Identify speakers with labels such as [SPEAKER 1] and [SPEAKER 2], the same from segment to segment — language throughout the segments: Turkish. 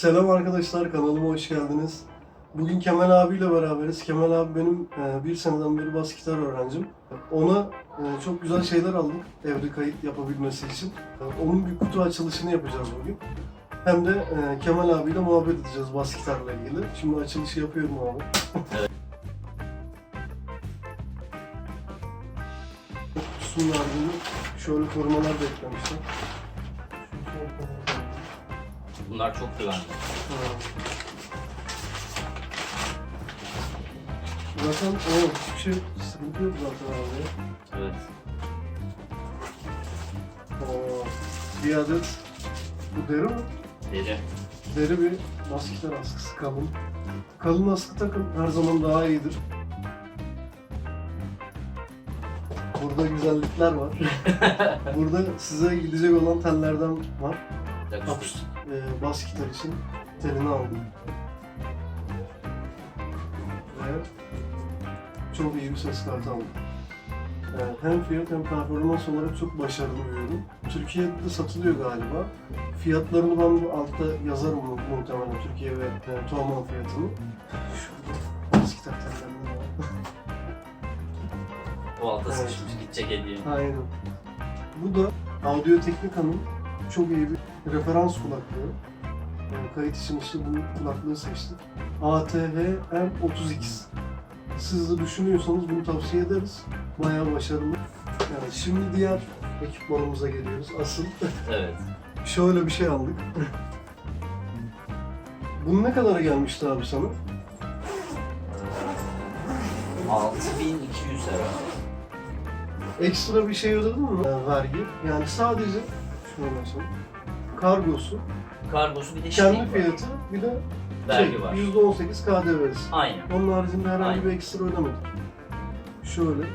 [SPEAKER 1] Selam arkadaşlar, kanalıma hoş geldiniz. Bugün Kemal abiyle beraberiz. Kemal abi benim e, bir seneden beri bas gitar öğrencim. Ona e, çok güzel şeyler aldık evde kayıt yapabilmesi için. E, Onun bir kutu açılışını yapacağız bugün. Hem de Kemal abiyle muhabbet edeceğiz bas gitarla ilgili. Şimdi açılışı yapıyorum abi. Kutusunun ardında şöyle korumalar da eklemişler.
[SPEAKER 2] Bunlar çok güvenli.
[SPEAKER 1] Zaten o hiçbir şey sıkıntı yok zaten abi.
[SPEAKER 2] Evet.
[SPEAKER 1] Oo, bir adet bu deri mi?
[SPEAKER 2] Deri.
[SPEAKER 1] Deri bir bas gitar askısı kalın. Kalın askı takın her zaman daha iyidir. Burada güzellikler var. Burada size gidecek olan tellerden var.
[SPEAKER 2] Akustik.
[SPEAKER 1] E, bas gitar için telini aldım. Ve çok iyi bir ses kartı aldım. E, hem fiyat hem performans olarak çok başarılı bir ürün. Türkiye'de de satılıyor galiba. Fiyatlarını ben bu altta yazarım mu- muhtemelen Türkiye ve e, Toman fiyatını. Şurada gitar tellerinden var.
[SPEAKER 2] O alta
[SPEAKER 1] Evet.
[SPEAKER 2] sıkışmış gidecek hediye.
[SPEAKER 1] Aynen. Bu da Audio Technica'nın çok iyi bir referans kulaklığı. Yani kayıt için işte bu kulaklığı seçtik. ATV M30X. Siz de düşünüyorsanız bunu tavsiye ederiz. Bayağı başarılı. Yani şimdi diğer ekipmanımıza geliyoruz. Asıl
[SPEAKER 2] Evet.
[SPEAKER 1] şöyle bir şey aldık. Bunun ne kadara gelmişti abi sana?
[SPEAKER 2] 6200 lira.
[SPEAKER 1] Ekstra bir şey ödedin mi? Ee, vergi. Yani sadece şöyle nasıl? Kargosu,
[SPEAKER 2] Kargosu bir de
[SPEAKER 1] kendi
[SPEAKER 2] shipping var.
[SPEAKER 1] fiyatı bir de
[SPEAKER 2] Vergi
[SPEAKER 1] şey,
[SPEAKER 2] var.
[SPEAKER 1] %18 KDV'si.
[SPEAKER 2] Aynen.
[SPEAKER 1] Onun haricinde herhangi
[SPEAKER 2] Aynen.
[SPEAKER 1] bir ekstra ödemedik. Şöyle. Ee,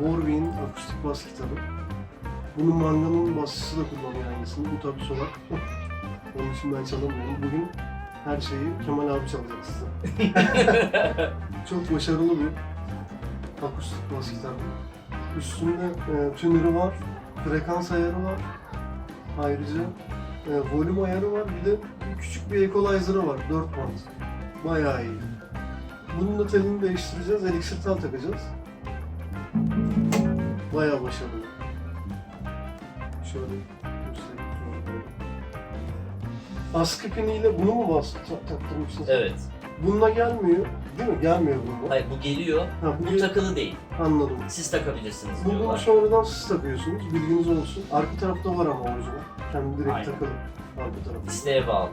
[SPEAKER 1] Warwick'in akustik bas gitarı. Bunun manganın basçısı da kullanıyor aynısını. Bu tabi solak. Onun için ben çalamıyorum. Bugün her şeyi Kemal abi çalacak size. Çok başarılı bir akustik bas gitar. Üstünde e, tünürü var, frekans ayarı var. Ayrıca e, volüm ayarı var. Bir de küçük bir equalizer'ı var. 4 band. Bayağı iyi. Bunun da telini değiştireceğiz. Elixir tel takacağız. Bayağı başarılı. Şöyle. Askı piniyle bunu mu bas tak- taktırmışsın? sen?
[SPEAKER 2] Evet.
[SPEAKER 1] Bununla gelmiyor. Değil mi? Gelmiyor bununla.
[SPEAKER 2] Hayır bu geliyor.
[SPEAKER 1] Ha, bu
[SPEAKER 2] Bu takılı değil.
[SPEAKER 1] Anladım.
[SPEAKER 2] Siz takabilirsiniz
[SPEAKER 1] Bunu
[SPEAKER 2] diyorlar.
[SPEAKER 1] sonradan siz takıyorsunuz. Bilginiz olsun. Arka tarafta var ama orijinal. Kendi direkt
[SPEAKER 2] Aynen.
[SPEAKER 1] takılı. Arka tarafta.
[SPEAKER 2] İsteğe bağlı.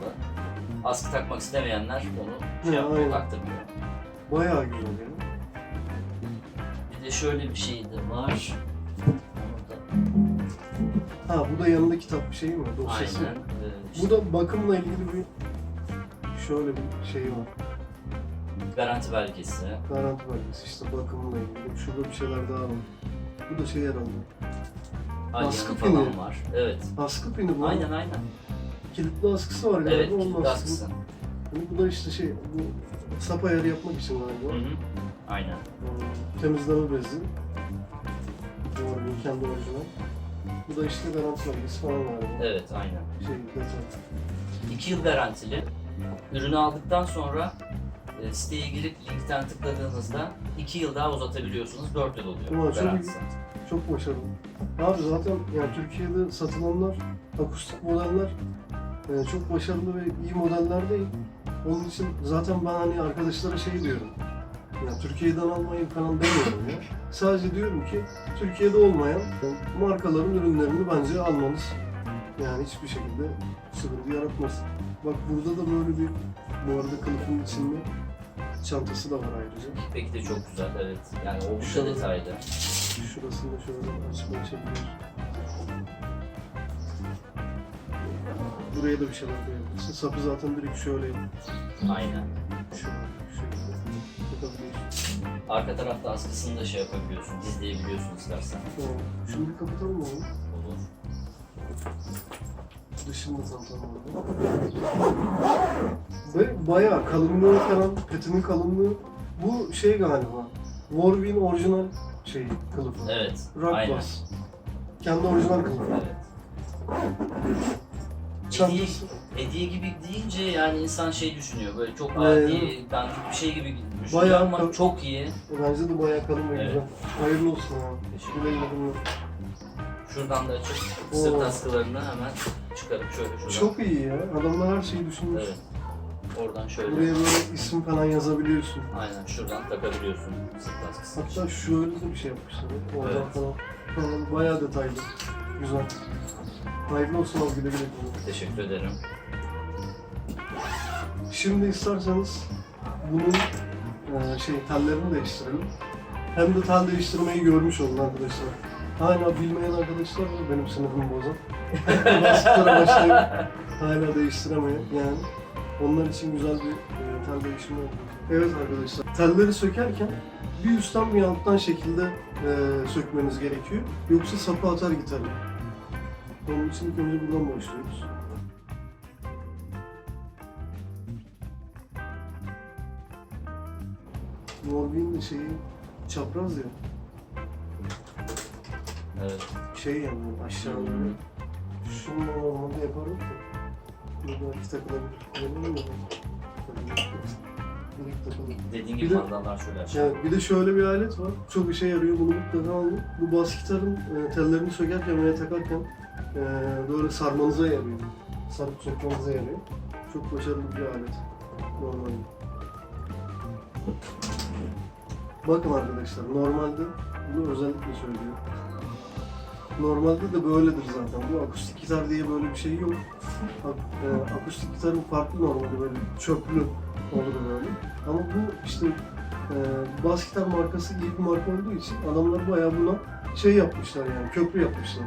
[SPEAKER 2] Askı takmak istemeyenler onu şey
[SPEAKER 1] Ha,
[SPEAKER 2] yapmıyor,
[SPEAKER 1] aynen.
[SPEAKER 2] taktırmıyor.
[SPEAKER 1] Bayağı güzel yani.
[SPEAKER 2] Bir de şöyle bir şey de var. Onu da
[SPEAKER 1] Ha bu da yanında kitap bir şey mi? Dosyası.
[SPEAKER 2] aynen. Ee,
[SPEAKER 1] Bu da bakımla ilgili bir şöyle bir şey var.
[SPEAKER 2] Garanti belgesi.
[SPEAKER 1] Garanti belgesi işte bakımla ilgili. Şurada bir şeyler daha var. Bu da şey herhalde. Askı
[SPEAKER 2] Alyanı
[SPEAKER 1] pini.
[SPEAKER 2] falan var. Evet.
[SPEAKER 1] Askı pini bu.
[SPEAKER 2] Aynen aynen.
[SPEAKER 1] Kilitli askısı var galiba.
[SPEAKER 2] Evet, kilitli
[SPEAKER 1] askısı. Hani bu da işte şey, bu sap ayarı yapmak için
[SPEAKER 2] Hı
[SPEAKER 1] galiba.
[SPEAKER 2] hı. Aynen.
[SPEAKER 1] Hmm, temizleme bezi. Doğru, kendi orijinal. Bu da işte garanti belgesi falan galiba.
[SPEAKER 2] Evet aynen.
[SPEAKER 1] Şey, detay.
[SPEAKER 2] 2 yıl garantili. Ürünü aldıktan sonra siteye girip linkten tıkladığınızda 2 yıl daha uzatabiliyorsunuz. 4 yıl oluyor
[SPEAKER 1] Ama çok
[SPEAKER 2] garantisi.
[SPEAKER 1] Çok başarılı. Abi zaten yani Türkiye'de satılanlar, akustik modeller e, çok başarılı ve iyi modeller değil. Onun için zaten ben hani arkadaşlara şey diyorum. Yani Türkiye'den almayın falan demiyorum ya. Sadece diyorum ki Türkiye'de olmayan markaların ürünlerini bence almanız yani hiçbir şekilde sıkıntı yaratmaz. Bak burada da böyle bir bu arada kılıfın içinde çantası da var ayrıca.
[SPEAKER 2] Peki de çok güzel evet. Yani oldukça
[SPEAKER 1] Şöyle.
[SPEAKER 2] detaylı.
[SPEAKER 1] Şurasını da şöyle açıp açabiliyoruz. Buraya da bir şeyler koyabilirsin. Sapı zaten direkt şöyle
[SPEAKER 2] Aynen.
[SPEAKER 1] şu şekilde takabiliyorsun.
[SPEAKER 2] Arka tarafta askısını da şey yapabiliyorsun, dizleyebiliyorsun istersen.
[SPEAKER 1] Tamam. Şunu bir kapatalım mı oğlum?
[SPEAKER 2] Olur.
[SPEAKER 1] Dışını da tanıtalım. Ve bayağı kalınlığı falan, petinin kalınlığı bu şey galiba. Warwick'in orijinal şeyi, kılıfı.
[SPEAKER 2] Evet.
[SPEAKER 1] Rock
[SPEAKER 2] aynen.
[SPEAKER 1] Bass. Kendi orijinal kılıfı.
[SPEAKER 2] Evet. hediye,
[SPEAKER 1] çantası.
[SPEAKER 2] hediye gibi deyince yani insan şey düşünüyor böyle çok
[SPEAKER 1] Aynen.
[SPEAKER 2] adi, dandik bir şey gibi düşünüyor
[SPEAKER 1] Bayağı
[SPEAKER 2] ama
[SPEAKER 1] kal-
[SPEAKER 2] çok iyi.
[SPEAKER 1] Bence de bayağı kalın ve
[SPEAKER 2] Evet.
[SPEAKER 1] güzel. Hayırlı olsun ya.
[SPEAKER 2] Teşekkür
[SPEAKER 1] Güle güle kullan.
[SPEAKER 2] Şuradan da açıp
[SPEAKER 1] Oo.
[SPEAKER 2] sırt askılarını hemen çıkarıp şöyle şuradan.
[SPEAKER 1] Çok iyi ya. Adamlar her şeyi düşünmüş.
[SPEAKER 2] Evet. Oradan şöyle.
[SPEAKER 1] Buraya böyle isim falan yazabiliyorsun.
[SPEAKER 2] Aynen şuradan takabiliyorsun sırt askısı.
[SPEAKER 1] Hatta şöyle de bir şey yapmışlar. Oradan
[SPEAKER 2] Evet.
[SPEAKER 1] falan. falan. Bayağı detaylı. Güzel. Hayırlı olsun abi güle güle kullan.
[SPEAKER 2] Teşekkür ederim.
[SPEAKER 1] Şimdi isterseniz bunun e, şey tellerini değiştirelim. Hem de tel değiştirmeyi görmüş olun arkadaşlar. Hala bilmeyen arkadaşlar var benim sınıfımı bozan. Lastikleri başlayıp hala değiştiremeyen yani. Onlar için güzel bir e, tel değişimi oldu. Evet arkadaşlar, telleri sökerken bir üstten bir alttan şekilde e, sökmeniz gerekiyor. Yoksa sapı atar gitarı. Onun için ilk önce buradan başlıyoruz. Norby'in de şeyi çapraz ya.
[SPEAKER 2] Evet.
[SPEAKER 1] Şey yani aşağı doğru. Şunu normalde yaparım da. Burada iki takılabilir. Direkt takılır.
[SPEAKER 2] Dediğin
[SPEAKER 1] Bir
[SPEAKER 2] gibi
[SPEAKER 1] de-
[SPEAKER 2] mandallar şöyle aşağı.
[SPEAKER 1] Yani bir de şöyle bir alet var. Çok işe yarıyor. Bunu mutlaka alın. Bu bas gitarın e, tellerini sökerken veya takarken e, böyle sarmanıza yarıyor. Sarıp sokmanıza yarıyor. Çok başarılı bir alet. Normalde. Bakın arkadaşlar normalde bunu özellikle söylüyorum. Normalde de böyledir zaten. Bu akustik gitar diye böyle bir şey yok. E, akustik gitarın farklı normalde böyle çöplü olur böyle. Ama bu işte e, bas gitar markası iyi bir marka olduğu için adamlar bayağı buna şey yapmışlar yani köprü yapmışlar.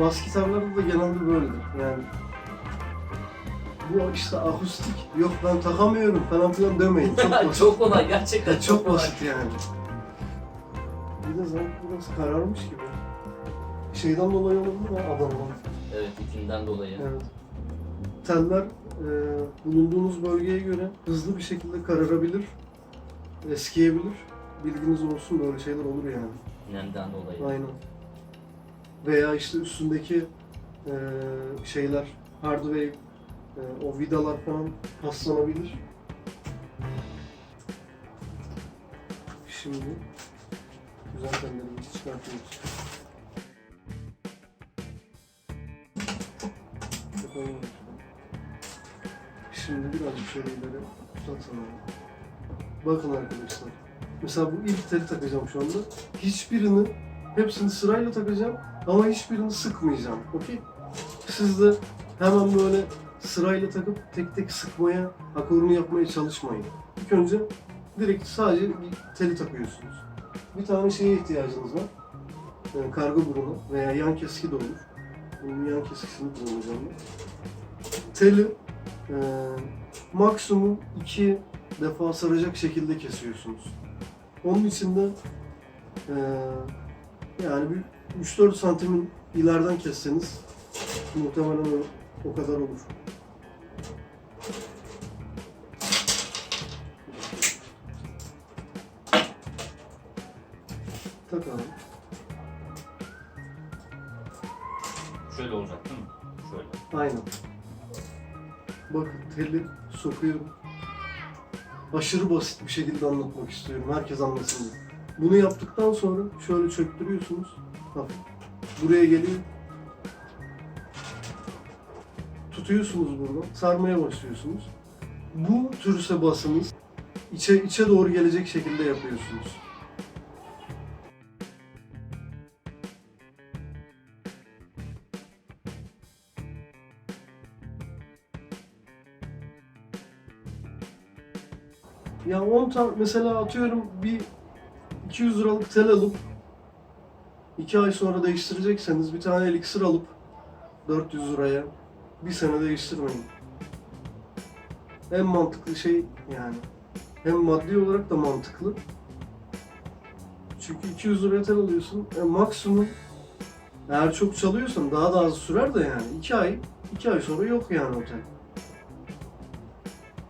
[SPEAKER 1] Bas gitarlarda da genelde böyledir yani. Bu işte akustik yok ben takamıyorum falan filan demeyin. Çok basit.
[SPEAKER 2] çok kolay gerçekten
[SPEAKER 1] Ya çok basit yani. Bir de sanki biraz kararmış gibi. Şeyden dolayı olabilir mi adamdan?
[SPEAKER 2] Evet ipimden dolayı.
[SPEAKER 1] Evet. Teller e, bulunduğunuz bölgeye göre hızlı bir şekilde kararabilir, eskiyebilir. Bilginiz olsun böyle şeyler olur yani.
[SPEAKER 2] Nemden dolayı.
[SPEAKER 1] Aynen. Veya işte üstündeki e, şeyler, hardware, e, o vidalar falan paslanabilir. Şimdi güzel tellerimizi çıkartıyoruz. Koyuyoruz. Şimdi birazcık şöyle ileri uzatsana. Bakın arkadaşlar. Mesela bu ilk teli takacağım şu anda. Hiçbirini, hepsini sırayla takacağım ama hiçbirini sıkmayacağım. Okey? Siz de hemen böyle sırayla takıp tek tek sıkmaya, akorunu yapmaya çalışmayın. İlk önce direkt sadece bir teli takıyorsunuz. Bir tane şeye ihtiyacınız var. Yani karga burunu veya yan keski de olur. Yan keskisini kullanacağım. Teli e, maksimum iki defa saracak şekilde kesiyorsunuz. Onun için de e, yani bir 3-4 santimin ileriden kesseniz muhtemelen o, o kadar olur. Takalım.
[SPEAKER 2] Şöyle
[SPEAKER 1] Aynen. Bakın teli sokuyorum. Aşırı basit bir şekilde anlatmak istiyorum. Herkes anlasın diye. Bunu yaptıktan sonra şöyle çöktürüyorsunuz. Hafif. Buraya geliyor. Tutuyorsunuz buradan. Sarmaya başlıyorsunuz. Bu türse basınız içe içe doğru gelecek şekilde yapıyorsunuz. Ya 10 tane mesela atıyorum bir 200 liralık tel alıp 2 ay sonra değiştirecekseniz bir tane eliksir alıp 400 liraya bir sene değiştirmeyin. En mantıklı şey yani. Hem maddi olarak da mantıklı. Çünkü 200 liraya tel alıyorsun. E, maksimum eğer çok çalıyorsan daha da az sürer de yani. 2 ay, 2 ay sonra yok yani o tel.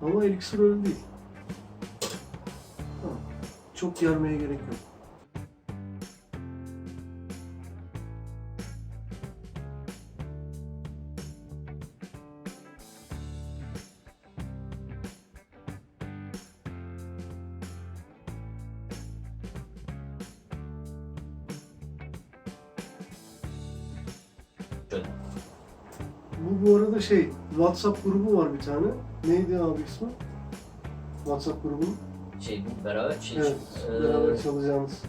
[SPEAKER 1] Ama eliksir öyle değil çok germeye gerek yok. Bu bu arada şey WhatsApp grubu var bir tane. Neydi abi ismi? WhatsApp grubunun?
[SPEAKER 2] Şey beraber şey.
[SPEAKER 1] Evet,
[SPEAKER 2] Ee,
[SPEAKER 1] beraber çalacağınız.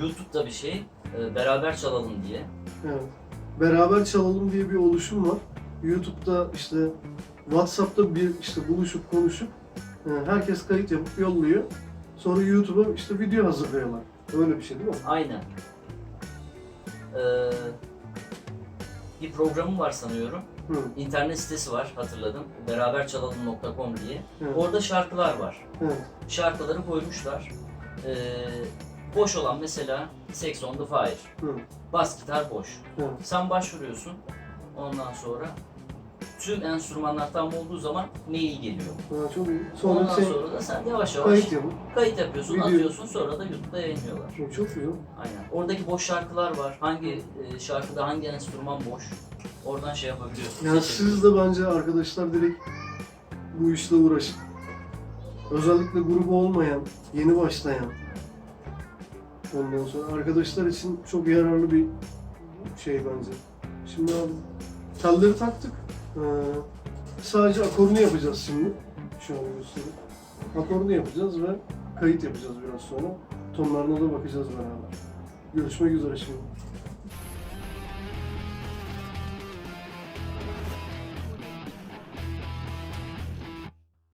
[SPEAKER 2] YouTube'da bir şey. e, beraber çalalım diye.
[SPEAKER 1] Evet. Beraber çalalım diye bir oluşum var. YouTube'da işte WhatsApp'ta bir işte buluşup konuşup e, herkes kayıt yapıp yolluyor. Sonra YouTube'a işte video hazırlıyorlar. Öyle bir şey değil mi?
[SPEAKER 2] Aynen. Ee, bir programı var sanıyorum.
[SPEAKER 1] Hı.
[SPEAKER 2] İnternet sitesi var hatırladım. Beraberçalalım.com diye.
[SPEAKER 1] Evet.
[SPEAKER 2] Orada şarkılar var.
[SPEAKER 1] Evet.
[SPEAKER 2] Şarkıları koymuşlar. Ee, boş olan mesela Sex on the Fire.
[SPEAKER 1] Hı.
[SPEAKER 2] Bas gitar boş.
[SPEAKER 1] Evet.
[SPEAKER 2] Sen başvuruyorsun. Ondan sonra tüm enstrümanlar tam olduğu zaman mail geliyor.
[SPEAKER 1] Ha, çok iyi. Sonra
[SPEAKER 2] Ondan
[SPEAKER 1] sen
[SPEAKER 2] sonra da sen yavaş yavaş
[SPEAKER 1] kayıt yapıp.
[SPEAKER 2] kayıt yapıyorsun,
[SPEAKER 1] Video.
[SPEAKER 2] atıyorsun sonra da YouTube'da yayınlıyorlar.
[SPEAKER 1] Çok, çok güzel.
[SPEAKER 2] Aynen. Oradaki boş şarkılar var. Hangi e, şarkıda hangi enstrüman boş? Oradan şey yapabiliyorsun.
[SPEAKER 1] Yani
[SPEAKER 2] seçebiliyorsun.
[SPEAKER 1] siz de bence arkadaşlar direkt bu işle uğraşın. Özellikle grubu olmayan, yeni başlayan ondan sonra arkadaşlar için çok yararlı bir şey bence. Şimdi abi telleri taktık. Ee, sadece akorunu yapacağız şimdi. Şöyle göstereyim. Akorunu yapacağız ve kayıt yapacağız biraz sonra. Tonlarına da bakacağız beraber. Görüşmek üzere şimdi.